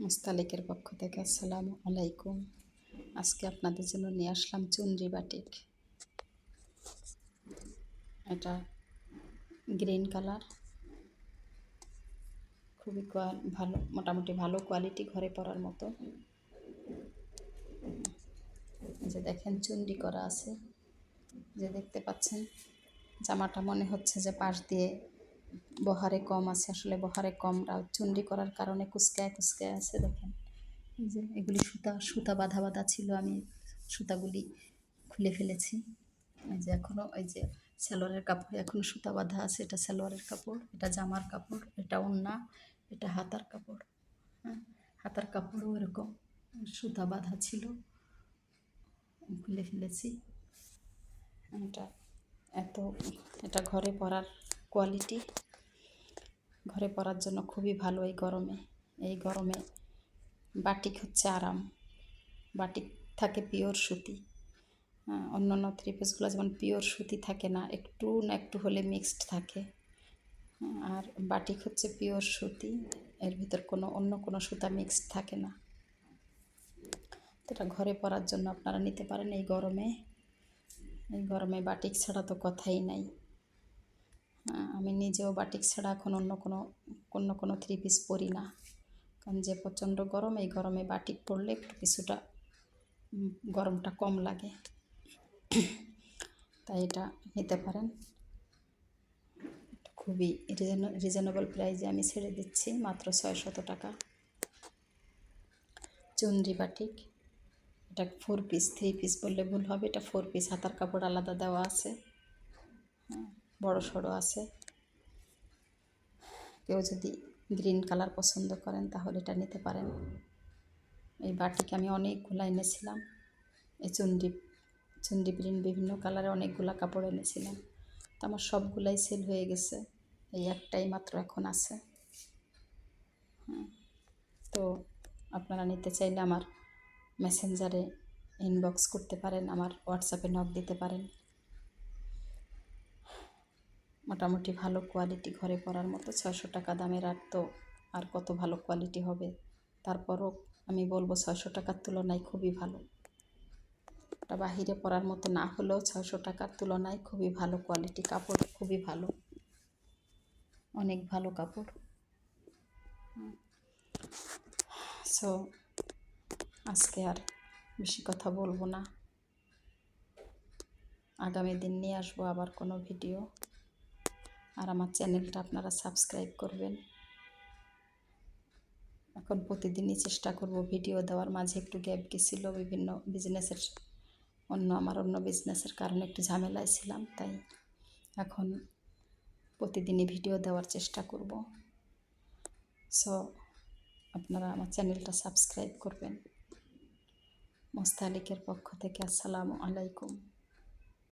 মুস্তালিকের পক্ষ থেকে আসসালামু আলাইকুম। আজকে আপনাদের জন্য নিয়ে আসলাম চুনরি বাটিক। এটা গ্রিন কালার। খুবই ভালো মোটামুটি ভালো কোয়ালিটি ঘরে পরার মতো। যে দেখেন চুনরি করা আছে। যে দেখতে পাচ্ছেন, জামাটা মনে হচ্ছে যে পাশ দিয়ে বহারে কম আছে, আসলে বহারে কম। চুন্ডি করার কারণে কুচকায় কুচকায় আছে, দেখেন। এই যে এগুলি সুতা সুতা বাঁধা বাঁধা ছিল, আমি সুতাগুলি খুলে ফেলেছি। এই যে এখনও এই যে সালোয়ারের কাপড় এখনও সুতা বাঁধা আছে, এটা সালোয়ারের কাপড়, এটা জামার কাপড়, এটা ওন্না, এটা হাতার কাপড় হ্যাঁ? হাতার কাপড়ও এরকম, সুতা বাঁধা ছিল, খুলে ফেলেছি। এটা এত, এটা ঘরে পরার কোয়ালিটি ঘরে পরার জন্য খুবই ভালো এই গরমে। এই গরমে বাটিক হচ্ছে আরাম। বাটিক থাকে পিওর সুতি। অন্য অন্য থ্রি পিসগুলো যেমন পিওর সুতি থাকে না, একটু না একটু হলে মিক্সড থাকে। আর বাটিক হচ্ছে পিওর সুতি, এর ভিতর কোনো অন্য কোনো সুতা মিক্সড থাকে না। এটা ঘরে পরার জন্য আপনারা নিতে পারেন এই গরমে। এই গরমে বাটিক ছাড়া তো কথাই নাই। আমি নিজেও বাটিক ছাড়া এখন অন্য কোনো অন্য কোনো থ্রি পিস পরি না। কারণ যে প্রচণ্ড গরম, এই গরমে বাটিক পরলে একটু কিছুটা গরমটা কম লাগে। তাই এটা নিতে পারেন। খুবই রিজনেবল প্রাইজে আমি ছেড়ে দিচ্ছি, মাত্র ছয়শত টাকা। চুনরি বাটিক এটা ফোর পিস থ্রি পিস বললে ভুল হবে, এটা ফোর পিস হাতার কাপড় আলাদা দেওয়া আছে। বড় সড়ো আছে। কেউ যদি গ্রিন কালার পছন্দ করেন তাহলে এটা নিতে পারেন। এই বাটিকে আমি অনেকগুলো এনেছিলাম। এই চুন্ডি চুন্ডি প্রিন্ট বিভিন্ন কালারে অনেকগুলো কাপড় এনেছিলাম। তো আমার সবগুলাই সেল হয়ে গেছে। এই একটাই মাত্র এখন আছে। হ্যাঁ তো আপনারা নিতে চাইলে আমার মেসেঞ্জারে ইনবক্স করতে পারেন, আমার হোয়াটসঅ্যাপে নক দিতে পারেন। মোটামুটি ভালো কোয়ালিটি ঘরে পরার মতো ছয়শো টাকা দামের আর তো আর কত ভালো কোয়ালিটি হবে? তারপরও আমি বলব ছয়শো টাকার তুলনায় খুবই ভালো। ওটা বাহিরে পরার মতো না হলেও ছয়শো টাকার তুলনায় খুবই ভালো কোয়ালিটি কাপড় খুবই ভালো। অনেক ভালো কাপড়। সো আজকে আর বেশি কথা বলব না। আগামী দিন নিয়ে আসব আবার কোনো ভিডিও আর আমার চ্যানেলটা আপনারা সাবস্ক্রাইব করবেন। এখন প্রতিদিনই চেষ্টা করব ভিডিও দেওয়ার মাঝে একটু গ্যাপ গেছিল, বিভিন্ন বিজনেসের অন্য আমার অন্য বিজনেসের কারণে একটু ঝামেলায় ছিলাম, তাই এখন প্রতিদিনই ভিডিও দেওয়ার চেষ্টা করব। সো আপনারা আমার চ্যানেলটা সাবস্ক্রাইব করবেন। মোস্তালিকের পক্ষ থেকে আসসালামু আলাইকুম।